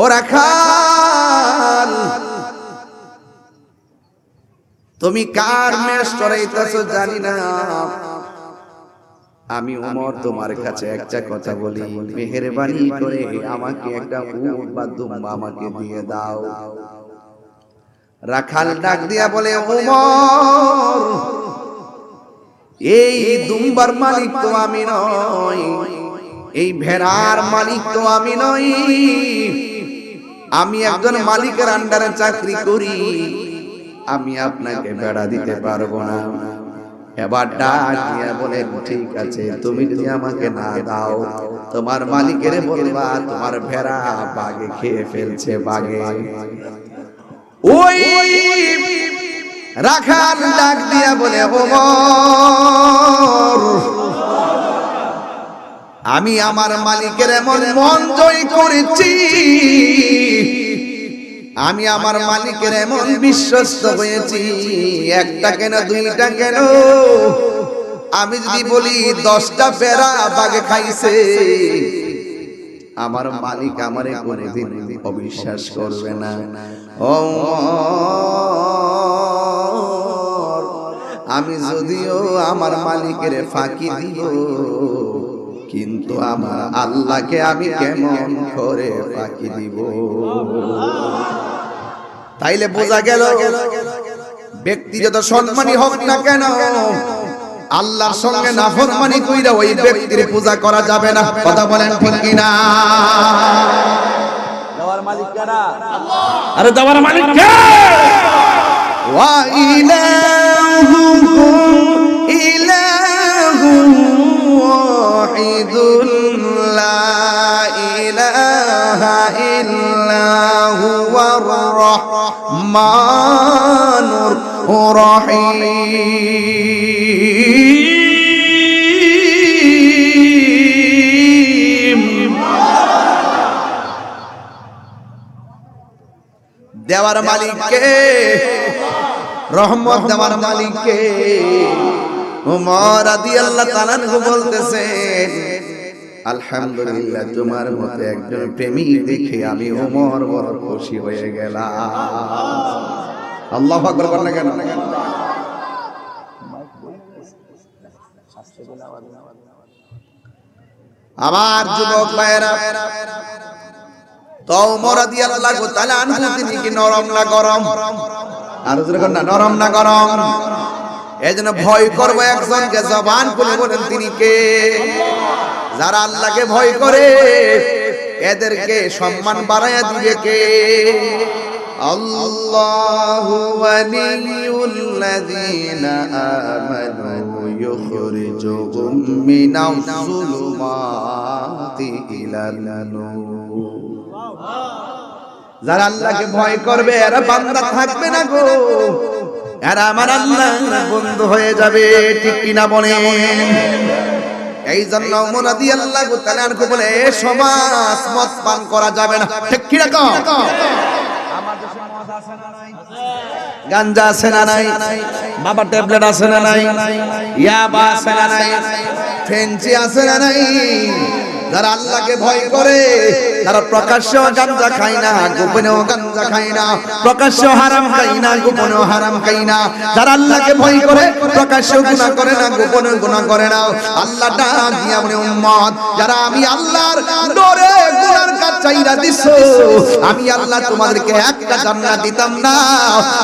ও রাখাল তুমি কার মেষ চড়াইতেছো জানি না। আমি উমর তোমার কাছে একটা কথা বলি। মেহেরবানি করে আমাকে একটা উট বা দুম্বা আমাকে দিয়ে দাও। রাখাল ডাক দিয়া বলে উমর এই দুম্বার মালিক তো আমি নই। এই ভেড়ার মালিক তো আমি নই। আমি একজন মালিকের আন্ডারে চাকরি করি। আমি আপনাকে বেড়া দিতে পারব না। এবার ডাক দিয়া বলে ঠিক আছে তুমি যদি আমাকে না দাও তোমার মালিকের বলবা তোমার ভেড়া বাগে খেয়ে ফেলছে বাগে ওই রাখাল ডাক দিয়া বলে ওমর আমি আমার মালিকের এমন মন জয় করেছি। আমি আমার মালিকের এমন বিশ্বস্ত হয়েছি। একটা কেন, দুইটা কেন? আমি যদি বলি দশটা পেরা বাগে খাইছে, আমার মালিক আমারে কোনোদিন অবিশ্বাস করবে না। ও আমি যদিও আমার মালিকের ফাঁকি দিব কিন্তু আমার আল্লাহকে আমি কেমন করে ফাঁকি দিব? তাইলে বোঝা গেল ব্যক্তি যত সম্মানী হোক না কেন? আল্লাহর সঙ্গে নাফরমানি কইরা ওই ব্যক্তির পূজা করা যাবে না। কথা বলেন ঠিক কিনা? দেওয়ার মালিক কারা? আরে দেওয়ার মালিক কে? ওয়া ইলাহুকুম লা ইলাহা দেওয়ার মালিককে রহমত দেওয়ার মালিককে উমর রাদিয়াল্লাহু তাআলা বলতেছেন, আলহামদুলিল্লাহ, তোমার মতো একজন প্রেমিক দেখে আমি উমর বড় খুশি হয়ে গেলাম। আল্লাহু আকবার বলেন কেন? আমার যুবক ভাইয়েরা, তো উমর রাদিয়াল্লাহু তাআলা আনহু তিনি কি নরম না গরম? আর কর না, নরম না গরম? এজন্য ভয় করব একজনকে, জবান খুলে বলেন, তিনি কে? যারা আল্লাহকে ভয় করে, এদেরকে সম্মান বাড়াইয়া দিবে কে? আল্লাহু যারা আল্লাহকে ভয় করবে, এরা বান্দা থাকবে না গো। এরা আমার আল্লাহ বন্ধু হয়ে যাবে, ঠিক কিনা বলে এই জন্য মোনাদি আল্লাহ তাআলার বলে সমাজ, মদ পান করা যাবে না। ঠিক কিনা না গাঞ্জা আছে না নাই? বাবা ট্যাবলেট আছে না নাই? ইয়াবা আছে না নাই? ফেন্সি আছে না নাই? যারা আল্লাহকে ভয় করে তারা প্রকাশ্যেও গাঞ্জা খায় না গোপনেও গাঞ্জা খায় না প্রকাশ্যেও হারাম খায় না গোপনেও হারাম খায় না যারা আল্লাহকে ভয় করে প্রকাশ্যেও গুনাহ করে না গোপনেও গুনাহ করে না আল্লাহ ডাক দিয়া বলে উম্মত যারা আমি আল্লাহর ডরে গুনার কাজ চাইরা দিছো আমি আল্লাহ তোমাদেরকে একটা জান্নাত দিতাম না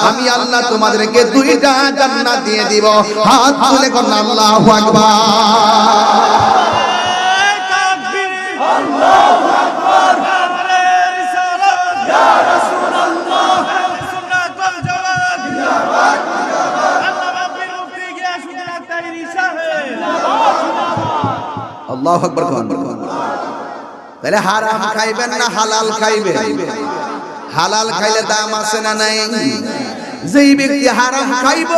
আমি আল্লাহ তোমাদেরকে দুইটা জান্নাত দিয়ে দিব হাত তুলে কোন আল্লাহু আকবার আল্লাহু আকবার তাহলে হারাম খাইবেন না হালাল খাইবেন? হালাল দাম আছে না নাই? যেই ব্যক্তি হারাম খাইব,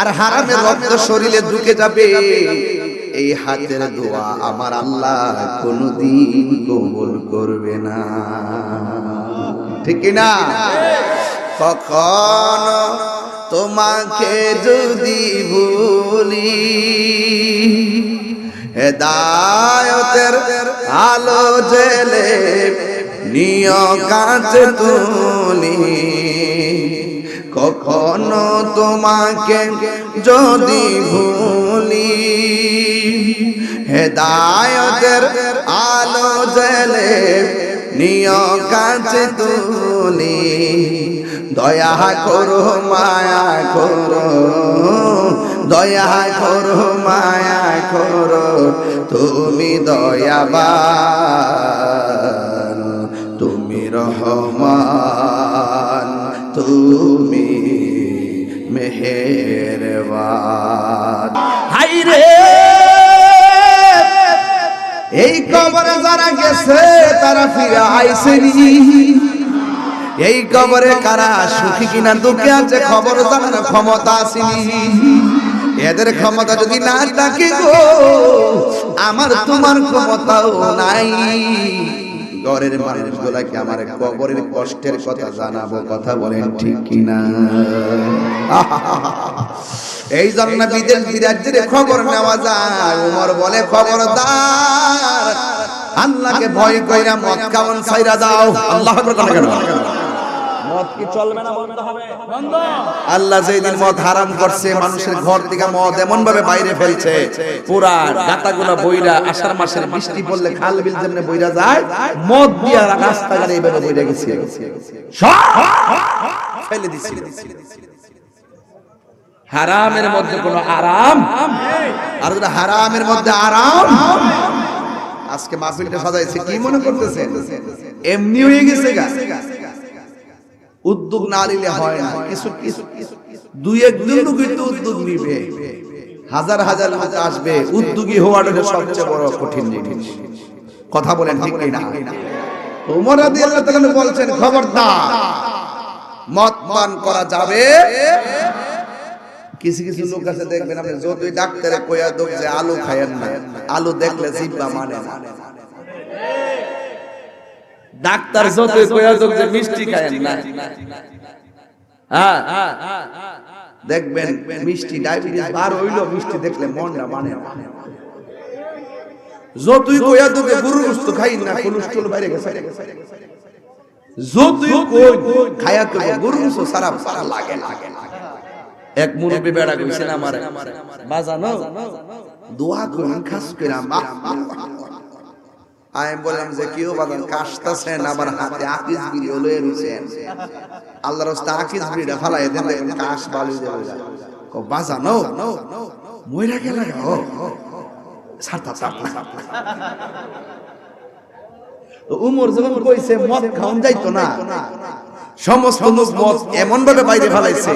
আর হারামের রক্ত শরীরে ঢুকে যাবে এই হাতের দোয়া আমার আল্লাহ কোনদিন কবুল করবে না। ঠিক না কখন তোমাকে যদি ভুলি, হেদায়তের আলো জেলে নিয় কাছে তুলি। কখনো তোমাকে যদি ভুলি, হেদায়তের আলো জেলে নিয় কাছে তুলি। দয়া করো, মায়া করো, দয়া করো, মায়া করো, তুমি দয়াবান, তুমি রহমান। মেহেরবান হাই রে! এই কবরে যারা গেছে তারা ফিরে আইসেনি। এই কবরে কারা সুখী কিনা দুঃখে আছে খবর জানার ক্ষমতা আসেনি। এদের ক্ষমতা যদি না থাকে গো আমার তোমার ক্ষমতাও নাই। ঘরের মানুষগুলাকে আমার কবরের কষ্টের কথা জানাব, কথা বলেন ঠিক কিনা? এই জন্য বিদেশ বিরাজ্যের খবর নেওয়া যায়। উমর বলে খবর খবরদার, আল্লাহকে ভয় কইরা মদ কামন ছাইরা দাও কথা কেন? মদ কি চলবে না বন্ধ হবে? বন্ধ। আল্লাহ যেদিন মদ হারাম করছে মানুষের ঘর থেকে মদ এমন ভাবে বাইরে ফেলছে পুরা গাতাগুলা বইরা আষাঢ় মাসের বৃষ্টি পড়লে খাল বিল যেমনে বইরা যায় মদ দিয়া রাস্তাঘাটে এইভাবে বইরা গেছে। ফেলে দিছিল। হারামের মধ্যে কোনো আরাম? আর যেটা হারামের মধ্যে আরাম আজকে মাহফিলটা সাজাইছে কি মনে করতেছে এমনি হয়ে গেছে গা। উদ্যোগ না নিলে হয় না। কিছু কিছু দুই একজন কিন্তু উদ্যোগ নিবে। হাজার হাজার লোক আসবে। উদ্যোগী হওয়াটা সবচেয়ে বড় কঠিন জিনিস। কথা বলেন ঠিক না ওমর রাদিয়াল্লাহু তাআলা বলছেন খবরদার মদ পান করা যাবে? কিছু কিছু লোক আছে দেখবেন আপনি যতই ডাক্তারে কইয়া দোক যে আলু খায়েন না আলু দেখলে জিব্বা মানে না। ডাক্তার যতই কইয়া যোগ যে মিষ্টি খায়েন না হ্যাঁ দেখবেন মিষ্টি ডায়াবেটিস বার হইল মিষ্টি দেখলে মনটা মানে যতই দোক গরুর গোশত খাই না কোলেস্ট্রল বাইরে গেছে যতই কই খায়া কই গরুর গোশত সারা সারা লাগে লাগে এক মুরব্বী বেড়া কইছেন আমার বাজানো দোয়া করুন খাস করে আমি বললাম যে কেউ বাদান, কাশতাছেন, আবার হাতে আকিস বিড়ি লয়ে রইছেন আল্লাহর রাস্তা আকিস বিড়িটা ফালাই দেন কাশ বালু দেবে কো বাজানো মইরা গেল ও। সারতা সারতা উমর যখন কইছে, মদ খাওন যাইতো না, সমস্ত লোক মদ এমন ভাবে বাইরে ফেলাইছে।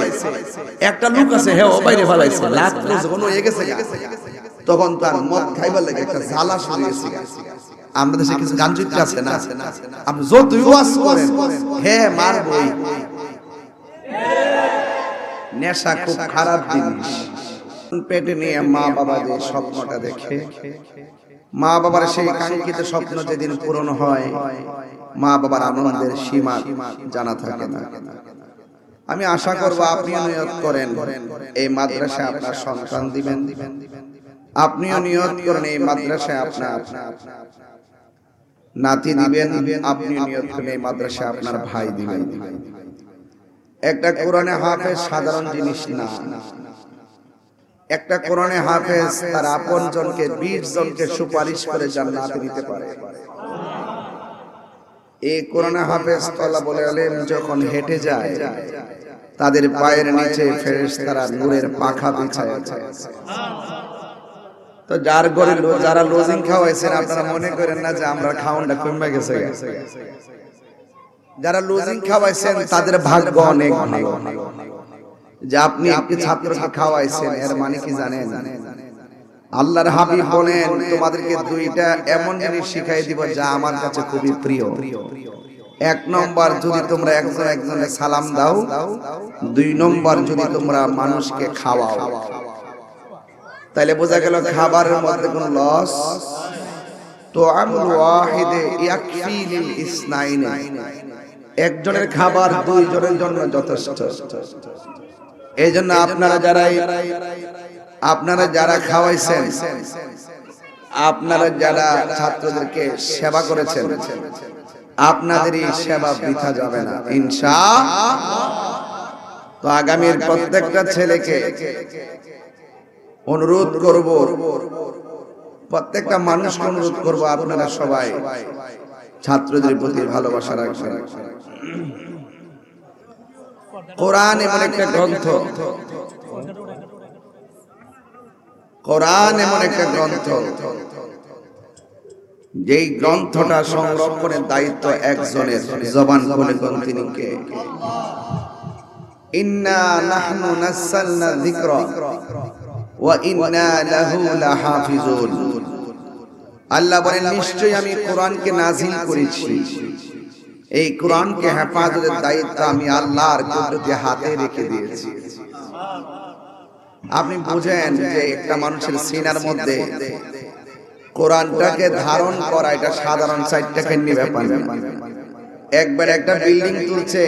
একটা লোক আছে হ্যাঁ বাইরে ফেলাইছে। রাত্র যখন হয়ে গেছে তখন তার মদ খাইবার লাগে একটা জ্বালা শুরু হয়েছে গা। আমাদের দেশে কিছু গান চিত্র আছে না? আপনি যতই ওয়াজ করেন হ্যাঁ মারবই নেশা খুব খারাপ জিনিস। পেটে নিয়ে মা বাবা যে স্বপ্নটা দেখে। মা বাবার সেই কাঙ্ক্ষিত স্বপ্ন যেদিন পূরণ হয় মা বাবার আনন্দের সীমা জানা থাকে না। আমি আশা করব আপনিও নিয়ত করেন। এই মাদ্রাসায় আপনার সন্তান দিবেন। আপনিও নিয়ত করেন এই মাদ্রাসায় আপনার। নাতি দিবেন আপনিও নিয়ত করেন এই মাদ্রাসায় আপনার ভাই দিবেন। একটা কোরআনে হাফেজ সাধারণ জিনিস না। একটা কোরআনে হাফেজ তার আপন জনকে বিশ জনকে সুপারিশ করে জান্নাতে দিতে পারে। এই কোরআনে হাফেজ তলা বলে আলেম যখন হেঁটে যায় তাদের পায়ের নিচে ফেরেশতারা নূরের পাখা বিছায় তো যার ঘরে যারা লোজিং খাওয়াইছেন আপনারা মনে করেন না যে আমরা খাওয়ানটা কমে গেছে। যারা লোজিং খাওয়াইছেন তাদের ভাগ্য অনেক ভালো। যে আপনি একটি ছাত্রকে খাওয়াইছেন এর মানে কি জানেন? আল্লাহর হাবিব বলেন তোমাদেরকে দুইটা এমন জিনিস শিখাই দিব যা আমার কাছে খুবই প্রিয়। এক নম্বর যদি তোমরা একজন একজনের সালাম দাও দুই নম্বর যদি তোমরা মানুষকে খাওয়াও। তাইলে বোঝা গেল খাবারের মধ্যে কোনো লস তো আমল ওয়াহিদে ইয়াকফি ইসনাইনে। একজনের খাবার দুইজনের জন্য যথেষ্ট। এই জন্য আপনারা যারা আপনারা যারা খাওয়াইছেন, আপনারা যারা ছাত্রদেরকে সেবা করেছেন, আপনাদেরই সেবা বৃথা যাবে না, ইনশা তো আগামীর প্রত্যেকটা ছেলেকে অনুরোধ করব, প্রত্যেকটা মানুষকে অনুরোধ করব আপনারা সবাই ছাত্রদের প্রতি ভালোবাসা রাখবেন। কোরআন এমন একটা গ্রন্থ। কোরআন এমন একটা গ্রন্থ। যেই গ্রন্থটা সংরক্ষণের দায়িত্ব একজনের জবান খুলে কোন তিনি কে। ইন্না নাহনু নাসালনা যিকরা ওয়া ইন্না লাহু লাহাফিজুন আল্লাহ বলেন, নিশ্চয়ই আমি কোরআনকে নাজিল করেছি। এই কোরআনকে হেফাজতের দায়িত্ব আমি আল্লাহর হাতে রেখে দিয়েছি। আপনি বুঝেন যে একটা মানুষের সিনার মধ্যে কোরআনটাকে ধারণ করা, এটা সাধারণ চারটা কেন্নি ব্যাপার। একবার একটা বিল্ডিং তুলছে,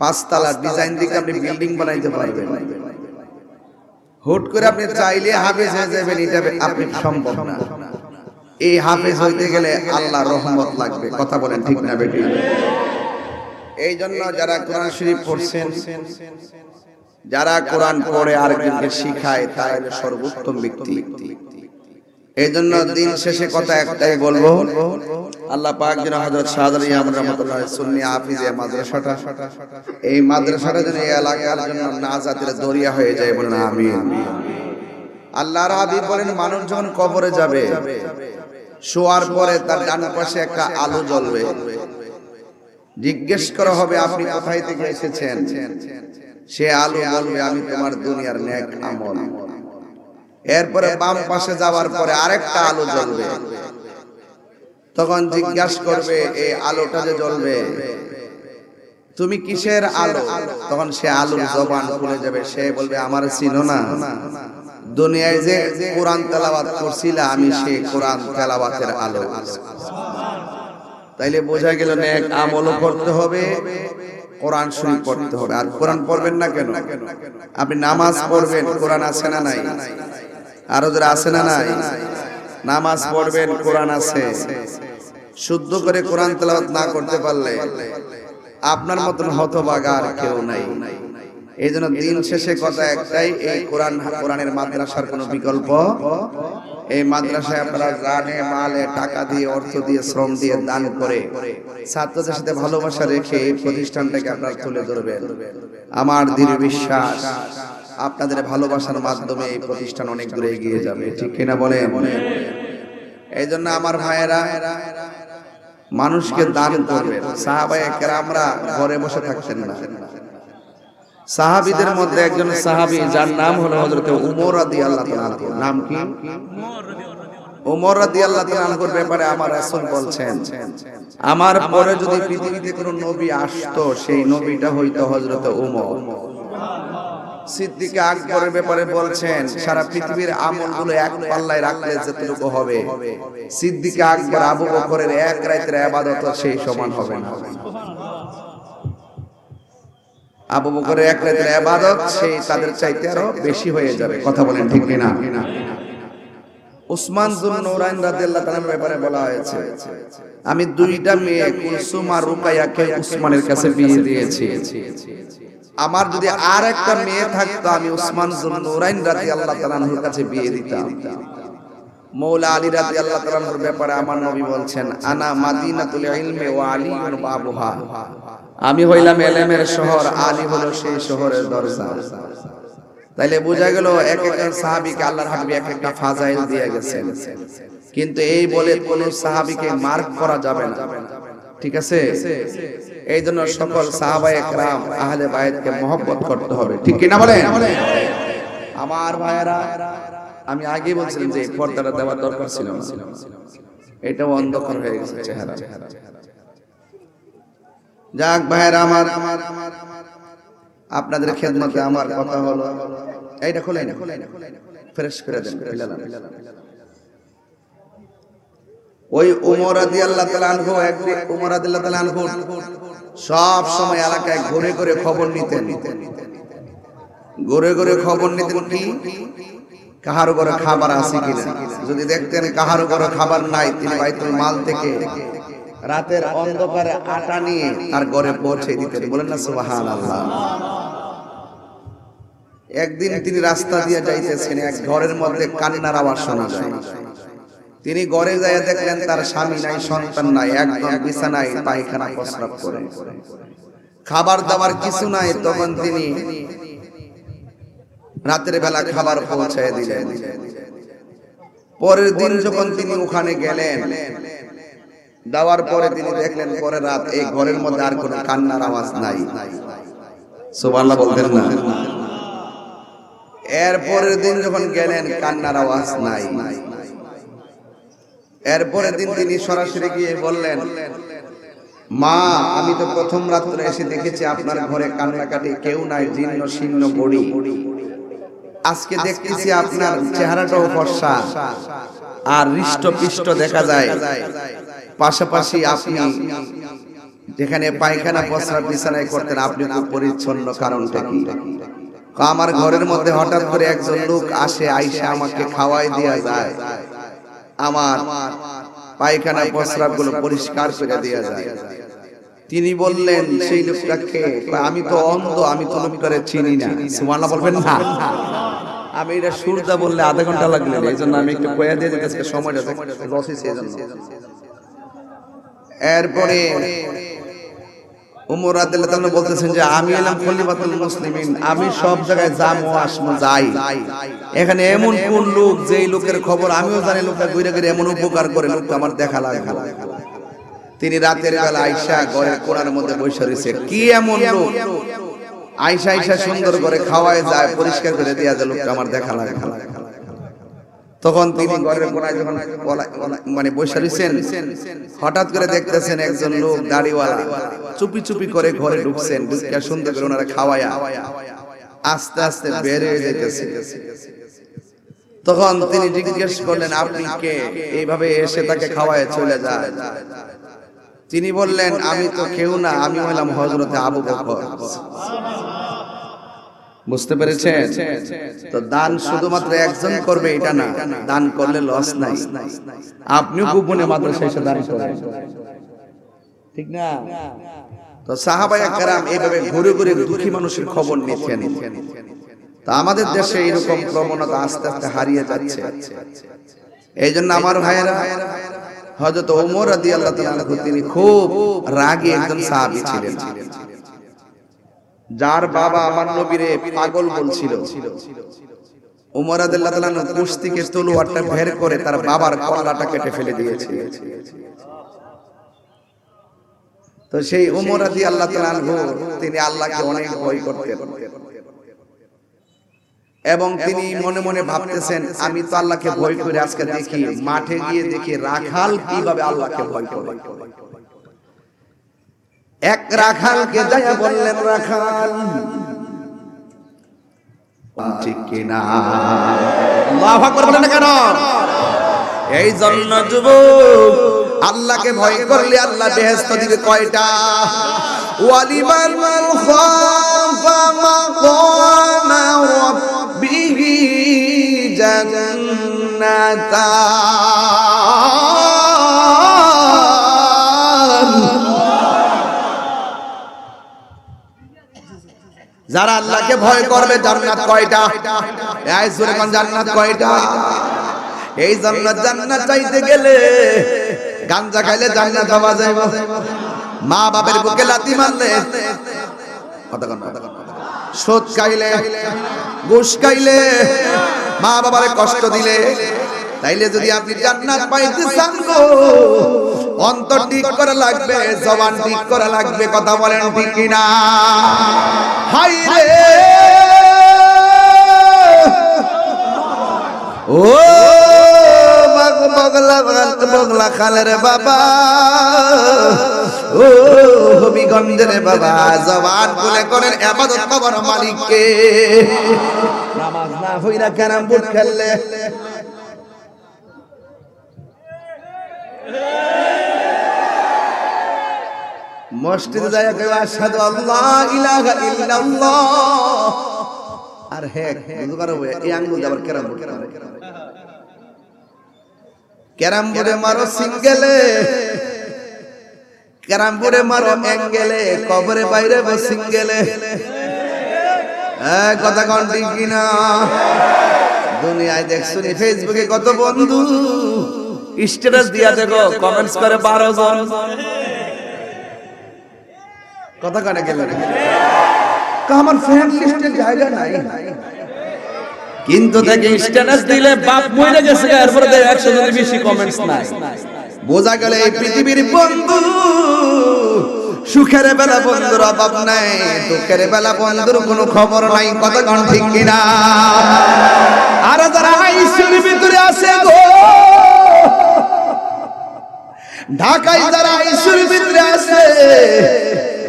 পাঁচতলা, ডিজাইন দিকে আপনি বিল্ডিং বানাইতে পারবেন। হুট করে আপনি চাইলে হাফেজ হয়ে যাবেন, এটা আপনি সম্ভব না। এই হাফেজ হইতে গেলে আল্লাহ রহমত লাগবে, কথা বলেন ঠিক না বেটি? এই জন্য যারা কোরআন শরীফ পড়ছেন, যারা কোরআন পড়ে আরেকজনকে শিখায় তারা হলো সর্বোত্তম ব্যক্তি। এই জন্য দিন শেষে কথা একটাই বলব আল্লাহ পাক যেন হযরত শাহজালাল ইয়ামুর রহমাতুল্লাহ সুন্নি হাফিজে মাদ্রাসাটা, এই মাদ্রাসাটা যেন এই এলাকার জন্য নাজাতের দরিয়া হয়ে যায় বলেন আমিন। আল্লাহর হাবিব বলেন, মানুষ যখন কবরে যাবে, শোয়ার পরে তার ডান পাশে একটা আলো জ্বলবে। জিজ্ঞেস করা হবে, আপনি কোথায় থেকে এসেছেন? সে আলো বলবে, আমি তোমার দুনিয়ার ন্যাক আমল। এরপরে বাম পাশে যাওয়ার পরে আরেকটা আলো জ্বলবে। তখন জিজ্ঞাসা করবে এই আলোটা যে জ্বলবে তুমি কিসের আলো? তখন সে আলোর জবান খুলে যাবে সে বলবে আমার চিনো না। দুনিয়ায় যে কোরআন তেলাওয়াত করছিল আমি সেই কোরআন তেলাওয়াতের আলো। তাইলে বোঝা গেল নেক আমলও করতে হবে কোরআন শরীফ পড়তে হবে। আর কোরআন পড়বেন না কেন? আপনি নামাজ পড়বেন কোরআন আছে না নাই? আরও যারা আছে না নাই? নামাজ পড়বেন, কোরআন আছে। শুদ্ধ করে কোরআন তেলাওয়াত না করতে পারলে আপনার মতন হতবাগা আর কেউ নাই। এই জন্য দিন শেষে কথা একটাই, এই কোরআন, কোরআনের মাদ্রাসার কোনো বিকল্প? এই মাদ্রাসায় আপনারা গানে মালে টাকা দিয়ে, অর্থ দিয়ে, শ্রম দিয়ে দান করে ছাত্রদের সাথে ভালোবাসা রেখে এই প্রতিষ্ঠানটাকে আপনারা তুলে ধরবেন। আমার দৃঢ় বিশ্বাস, আপনাদের ভালোবাসার মাধ্যমে এই প্রতিষ্ঠান অনেক দূরে এগিয়ে যাবে। ঠিক কিনা বলে এই জন্য আমার ভাইয়েরা মানুষকে দান করবেন। সাহাবায়ে কেরামরা ঘরে বসে থাকতেন না। সাহাবীদের মধ্যে একজন সাহাবি, যার নাম হলো হযরত উমর রাদিয়াল্লাহু তাআলা নাম কি? উমর রাদিয়াল্লাহু তাআলার ব্যাপারে আমার রাসূল বলছেন, আমার পরে যদি পৃথিবীতে কোনো নবী আসতো, সেই নবীটা হইতো হযরত উমর। সিদ্দিকে আকবরের ব্যাপারে বলছেন, সারা পৃথিবীর আমলগুলো এক পাল্লায় রাখলে যেটুকু হবে। সিদ্দিকে আকবর আবু বকরের এক রাতের ইবাদত সেই সমান হবে না। আবু বকরের এক রাতের ইবাদত সেই তাদের চাইতে আরও বেশি হয়ে যাবে। কথা বলেন ঠিক কিনা? উসমান যুন্নুরাইন রাদিয়াল্লাহু তাআলার ব্যাপারে বলা হয়েছে, আমি দুইটা মেয়ে কুলসুম আর রুকাইয়াকে উসমানের কাছে বিয়ে দিয়েছি। আমার যদি আর একটা মেয়ে থাকতো আমি উসমান যুন্নুরাইন রাদিয়াল্লাহু তাআলার কাছে বিয়ে দিতাম। মৌলা আলী রাদিয়াল্লাহু তাআলার ব্যাপারে আমার নবী বলছেন আনা মাদিনাতুল ইলমি ওয়া আলিয়ুন বাবুহা। আমি হইলাম এলেমের শহর আলী হলো সেই শহরের দরজা। তাইলে বোঝা গেল এক একজন সাহাবীকে আল্লাহর হাবিব এক একটা ফাজাইল দিয়ে গেছেন। কিন্তু এই বলে কোন সাহাবিকে মার্ক করা যাবে না। ঠিক আছে এই জন্য সকল সাহাবায়ে کرام আহলে বাইতকে মহব্বত করতে হবে ঠিক কি না বলেন আমার ভাইয়েরা আমি আগে বলছিলাম যে এই পর্দাটা দেওয়ার দরকার ছিল না এটাও অন্ধকার হয়ে গেছে চেহারা যাক ভাইয়েরা আমার আপনাদের খেদমতে আমার কথা হলো এইটা খোলাই না ফ্রেশ করে দেন ফেলালাম। ওই উমর রাদিয়াল্লাহু তাআলা আনহু, একদিন উমর রাদিয়াল্লাহু তাআলা আনহু সব সময় এলাকায় ঘুরে ঘুরে খবর নিতেন। ঘুরে ঘুরে খবর নিতেন কি? কাহারো ঘরে খাবার আছে কিনা? যদি দেখতেন কাহারো ঘরে খাবার নাই, তিনি বাইতুল মাল থেকে রাতের অন্ধকারে আটা নিয়ে তার ঘরে পৌঁছে দিতেন। বলেন না সুবাহান আল্লাহ একদিন তিনি রাস্তা দিয়ে যাইতেছেন, এক ঘরের মধ্যে কান্নার আওয়াজ শোনা যায়। তিনি ঘরে যায় দেখলেন তার স্বামী নাই, সন্তান নাই, একদম বিছানায় পায়খানা প্রস্রাব করে। খাবার দাবার কিছু নাই, তখন তিনি রাতের বেলা খাবার পৌঁছায় দিলেন। পরের দিন যখন তিনি ওখানে গেলেন দেওয়ার পরে তিনি দেখলেন পরে রাত এই ঘরের মধ্যে আর কোনো কান্নার আওয়াজ নাই। সুবহানাল্লাহ বলতেন না। এর পরের দিন যখন গেলেন, কান্নার আওয়াজ নাই। এরপরের দিন তিনি সরাসরি গিয়ে বললেন মা আমি তো প্রথম রাত্রে এসে দেখেছি আপনার ঘরে কান্নাকাটি কেউ নাই জীর্ণ শীর্ণ বড়ি। আজকে দেখতেছি আপনার চেহারাটাও ফর্সা আর হৃষ্ট হৃষ্টপিষ্ট দেখা যায়। পাশাপাশি আপনি যেখানে পায়খানা প্রস্রাব বিছানায় করতেন আপনি খুব পরিচ্ছন্ন কারণটা কি? আমার ঘরের মধ্যে হঠাৎ করে একজন লোক আসে আইসা আমাকে খাওয়াই দেয়া যায়। আমার পায়খানা প্রস্রাবগুলো পরিষ্কার করে দেওয়া যায়। তিনি বললেন, সেই লোকটাকে আমি তো অন্ধ, আমি তো করে চিনি না। সুবহানাল্লাহ বলবেন না। আমি এটা সুরদা বললে আধা ঘণ্টা লাগল এই জন্য আমি একটু কয়া দিয়ে দিতেছি সময়টা লস হয়েছে জন্য এরপরে উমর রাদিয়াল্লাহু তাআলা বলতেছেন যে, আমি এলাম খলিফাতুল মুসলিমিন। আমি সব জায়গায় যাব আসমু যাই। এখানে এমন কোন লোক, যেই লোকের খবর আমিও জানি, লোকটা ঘুরে ঘুরে এমন উপকার করে, লোকটা আমার দেখা লাগে তিনি রাতের বেলা আইসা ঘরের কোণার মধ্যে বসে রয়েছে। কি এমন লোক? আইসা আইসা সুন্দর করে খাওয়ায় যায়, পরিষ্কার করে দেয়া যায়, লোকটা আমার দেখা লাগে তখন তিনি ঘরের কোনায় যখন মানে বসে রয়েছেন হঠাৎ করে দেখতেছেন একজন লোক দাড়িওয়ালা চুপি চুপি করে ঘরে ঢুকছেন, ঢুকিয়া সুন্দর করে ওনারা খাওয়ায়া আস্তে আস্তে হয়ে যেতেছে তখন তিনি জিজ্ঞেস করলেন, আপনি কে? এইভাবে এসে তাকে খাওয়ায় চলে যায় তিনি বললেন, আমি তো কেউ না, আমি হলাম হজরতে আবু বকর। বুঝতে পেরেছেন? তো দান শুধুমাত্র একজন করবে, এটা না। দান করলে লস নাই। আপনিও গোপনে মাদ্রাসা এসে দান করেন। ঠিক না? তো সাহাবায়া কেরাম এইভাবে ঘুরে ঘুরে দুঃখী মানুষের খবর নিতেন তা আমাদের দেশে এরকম প্রবণতা আস্তে আস্তে হারিয়ে যাচ্ছে। এই জন্য আমার ভাইয়েরা, হযরত ওমর রাদিয়াল্লাহু তাআলা তিনি খুব রাগী একজন সাহাবী ছিলেন। যার বাবা আমার নবীরে পাগল বলছিল। উমর কুস্তিকে করে তার বাবার কল্লাটা কেটে ফেলে দিয়েছে। তো সেই উমর রাদিয়াল্লাহু তাআলা তিনি আল্লাহকে অনেক ভয় করতেন। এবং তিনি মনে মনে ভাবতেছেন, আমি তো আল্লাহকে ভয় করে আজকে দেখি, মাঠে গিয়ে দেখি রাখাল কীভাবে আল্লাহকে ভয় করে। এক রাখালকে যাইয়া বললেন রাখাল ঠিক কিনা আল্লাহু বলেন না কেন? এই জন্য যুবক, আল্লাহকে ভয় করলে আল্লাহ বেহেশত দিবে কয়টা? জান্নাতান যারা আল্লাহকে ভয় করবে জান্নাত কয়টা? এই জোরে কোন জান্নাত কয়টা? এই জান্নাত জান্নাত চাইতে গেলে গাঞ্জা খাইলে জান্নাত পাওয়া যাইব মা বাবার বুকে লাথি মারলে কন, কথা খাইলে ঘুষ খাইলে মা বাবারে কষ্ট দিলে তাইলে যদি আপনি জান্নাত পাইতে চান গো, অন্তর ঠিক করা লাগবে, জবান ঠিক করা লাগবে, কথা বলেন ঠিক কিনা? হাই রে! ও বাগ বগলা বগলা খালের বাবা। ও হবিগঞ্জের বাবা, জবান খুলে করেন আবাদত কবর মালিককে। নামাজ না হইরা কেরাম বুট খেললে মসজিদে যায় কেউ আশহাদু আল্লাহ ইলাহা ইল্লাল্লাহ। আর হে বুঝতে পারব এই আঙ্গুল আবার কেরাম বোর্ড করে। ক্যারাম বোর্ডে মারো সিঙ্গেলে কেরাম ক্যারামপুরে মারো অ্যাঙ্গেলে, কবরে বাইরে সিঙ্গেলে। হ্যাঁ কথা কন ঠিক কিনা? দুনিয়ায় দেখছ ফেসবুকে কত বন্ধু? স্ট্যাটাস দিয়া দেখো কমেন্টস করে বারো জন। কথা কানে গেল? আমার ফ্রেন্ড লিস্টের জায়গা নাই। কিন্তু দেখে স্ট্যাটাস দিলে বাপ মরে গেছে এরপরে একশো জনের বেশি কমেন্টস নাই। বোঝা গেল এই পৃথিবীর বন্ধু। সুখের বেলা বন্ধুর অভাব নাই দুঃখের বেলা বন্ধুর কোনো খবর নাই কত কন ঠিক কিনা? আর যারা আইসির ভিতরে আছে গো। ঢাকায় যারা আইসির ভিতরে আছে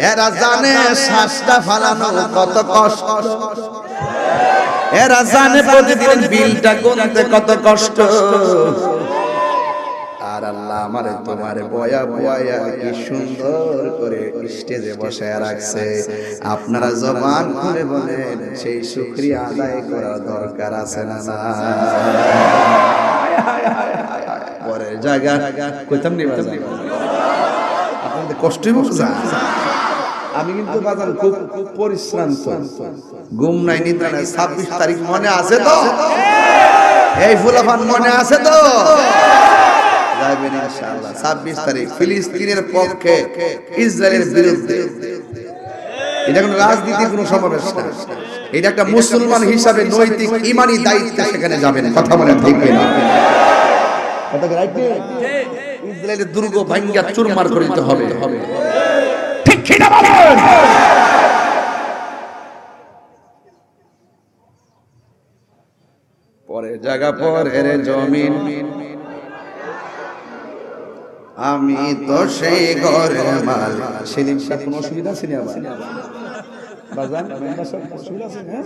এরা জানে শ্বাসটা ফালানো কত কষ্ট এরা জানে প্রতিদিন বিলটা গুনতে কত কষ্ট আর আল্লাহ আমারে তোমারে বয়া বয়া কি সুন্দর করে স্টেজে বসে রাখছে আপনারা জবান খুলে বলেন সেই শুকরিয়া আদায় করার দরকার আছে না না পরের জায়গা। কইতাম নি বাজান আপনাদের কষ্টই বুঝা? আমি কিন্তু বাজান খুব খুব পরিশ্রান্ত। ঘুম নাই নিদ্রা নাই। ছাব্বিশ তারিখ মনে আছে তো? এই ফুলাফান মনে আছে তো? যাবেন ইনশাআল্লাহ। 26 তারিখ ফিলিস্তিনের পক্ষে ইসরায়েলের বিরুদ্ধে। এটা কোনো রাজনীতির কোনো সমাবেশ না। এটা একটা মুসলমান হিসাবে নৈতিক ইমানি দায়িত্ব সেখানে যাবেন। কথা বলেন ঠিক কিনা কথা কি right নেই? ইসরায়েলের দুর্গ ভাঙ্গা চুরমার করে দিতে হবে। ঠিক কিনা বলেন? পরে জায়গা পরে জমিন। আমি তো সেই ঘরের মাল। সেলিম সাহেব কোনো অসুবিধা আছে না আবার? বাজান মেম্বার সাহেব অসুবিধা আছে হ্যাঁ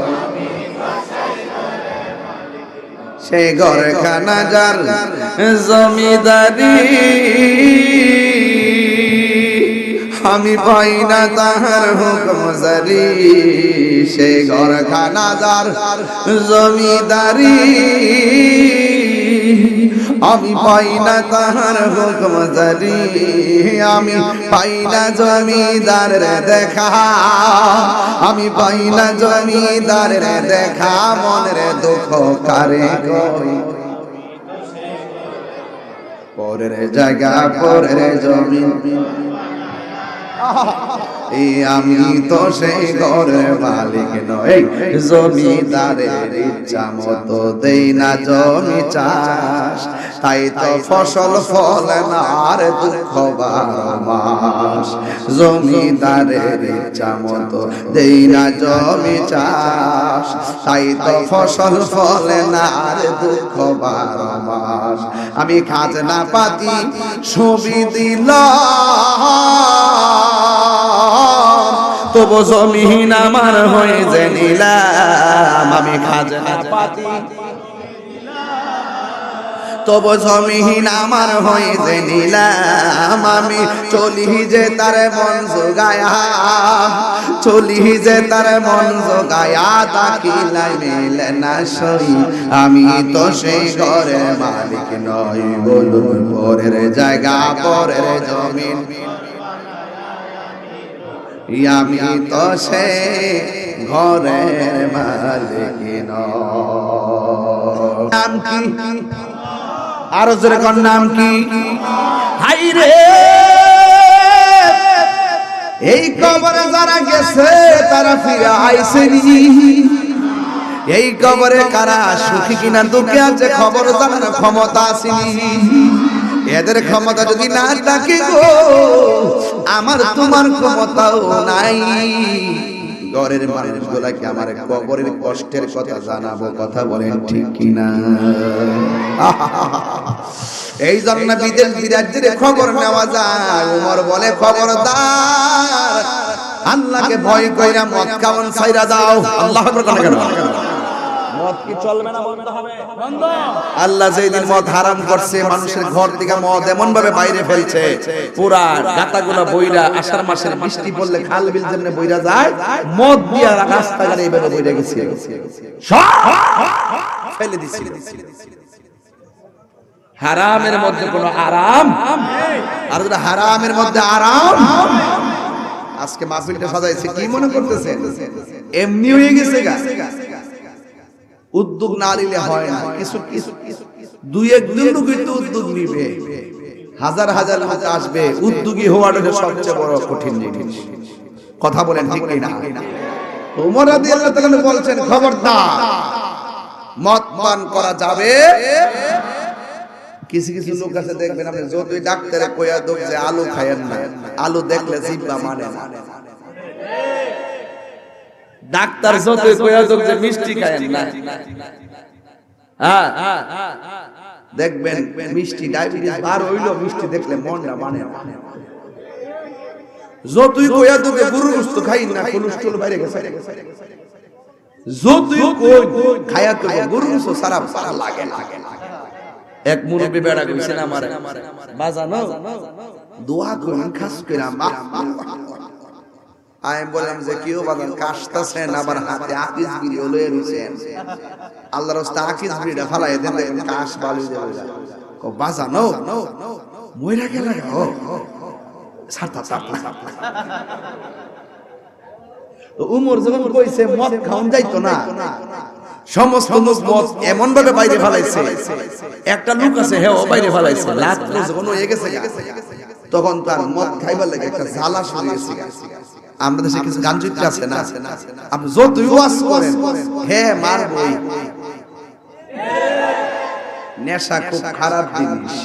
সেই ঘর খানা যার জমিদারি। আমি পাই না তাহার হুকুম সেই ঘর খানা যার জমিদারি। আমি পাই না তাহার হুকুম জারি, আমি পাই না জমিদার রে দেখা। আমি পাই না জমিদার রে দেখা, মনের দুঃখ কারে পরের জায়গা, পরের জমি। এই আমি তো সেই ঘরের মালিক নই। জমিদারের ইচ্ছা মতো দেই না জমি চাষ। তাই তো ফসল ফলে না আর দুঃখ মাস। জমিদারের ইচ্ছা মতো দেই না জমি চাষ। তাই তো ফসল না আর দুঃখ মাস। আমি খাজনা পাতি ছবি দিলাম। তবু জমিহীন আমার হয়ে যে আমি খাজনা পাতি। তবু জমিহীন আমার হয়ে যে আমি চলি যে তার মন জোগায়া। চলি যে তার মন জোগায়া না সই। আমি তো সেই ঘরের মালিক নই বলুন, পরের জায়গা, পরের জমিন। আমি তো সে ঘরের মালিক নাম কি? আরও জোরে কর, নাম কি? হাই রে! এই কবরে যারা গেছে, তারা ফিরে আইসেনি। এই কবরে কারা সুখী কিনা, দুঃখে আছে, খবর জানার ক্ষমতা আসেনি। এদের ক্ষমতা যদি না থাকে গো আমার তোমার ক্ষমতাও নাই। ঘরের মানুষগুলাকে আমার কবরের কষ্টের কথা জানাব কথা বলেন ঠিক কিনা? এই জন্য বিদেশ বিরাজ্যের খবর নেওয়া যায়। উমর বলে খবর খবরদার আল্লাহকে ভয় কইরা মদ কামন ছাইরা দাও। আল্লাহ কেন? মদ কি চলবে না বলতে হবে? বন্ধ। আল্লাহ যেদিন মদ হারাম করছে মানুষের ঘর থেকে মদ এমন ভাবে বাইরে ফেলছে পুরা গাতাগুলা বইরা আষাঢ় মাসের বৃষ্টি পড়লে খাল বিল যেমনে বইরা যায় মদ দিয়া রাস্তাঘাটে এইভাবে বইরা গেছে। ফেলে দিছে। হারামের মধ্যে কোনো আরাম? আর যেটা হারামের মধ্যে আরাম? আজকে মাহফিলটা সাজাইছে কি মনে করতেছেন? এমনি হয়ে গেছে গা। উদ্যোগ না নিলে হয় না। কিছু কিছু দুই একদিন লোক কিন্তু উদ্যোগ নিবে। হাজার হাজার লোক আসবে। উদ্যোগী হওয়াটা সবচেয়ে বড় কঠিন জিনিস। কথা বলেন ঠিক না উমর রাদিয়াল্লাহু তাআলা বলছেন খবরদার মদ পান করা যাবে? কিছু কিছু লোক আছে দেখবেন আপনি যতই ডাক্তারে কইয়া দোক যে আলু খায়েন না। আলু দেখলে জিব্বা মানে না। ডাক্তার যতই কইয়া দোক যে মিষ্টি খায়েন না। হ্যাঁ। দেখবেন মিষ্টি ডায়াবেটিস বার হইল মিষ্টি দেখলে মনটা মানে। যতই কইয়া দোকে গরুর গোশত খাই না কোলেস্ট্রল বাইরে গেছে। যতই কই খায়া তো গরুর গোশত সারা সারা লাগে লাগে এক মুরব্বি বেড়া কইছেন আমার বাজানো? দোয়া করেন খাস করে আমি বললাম যে, কেউ বাদান কাশতাছেন আবার হাতে বিড়ি লয়ে আল্লাহর বিড়িটা ফালাই দেন কাশ ও বাজানো মইরা গেল ও। উমর যখন কইছে, মদ খাওন যাইতো না। সমস্ত লোক মদ এমন ভাবে বাইরে ফেলাইছে। একটা লোক আছে হ্যাঁ ও বাইরে ফেলাইছে। রাত্রে যখন হয়ে গেছে তখন তার মদ খাইবার লাগে একটা জ্বালা শুরু হয়েছে গা। আমাদের দেশে কিছু গান চিত্র আছে না? আপনি যত ওয়াজ করেন হ্যাঁ মারবই। নেশা খুব খারাপ জিনিস।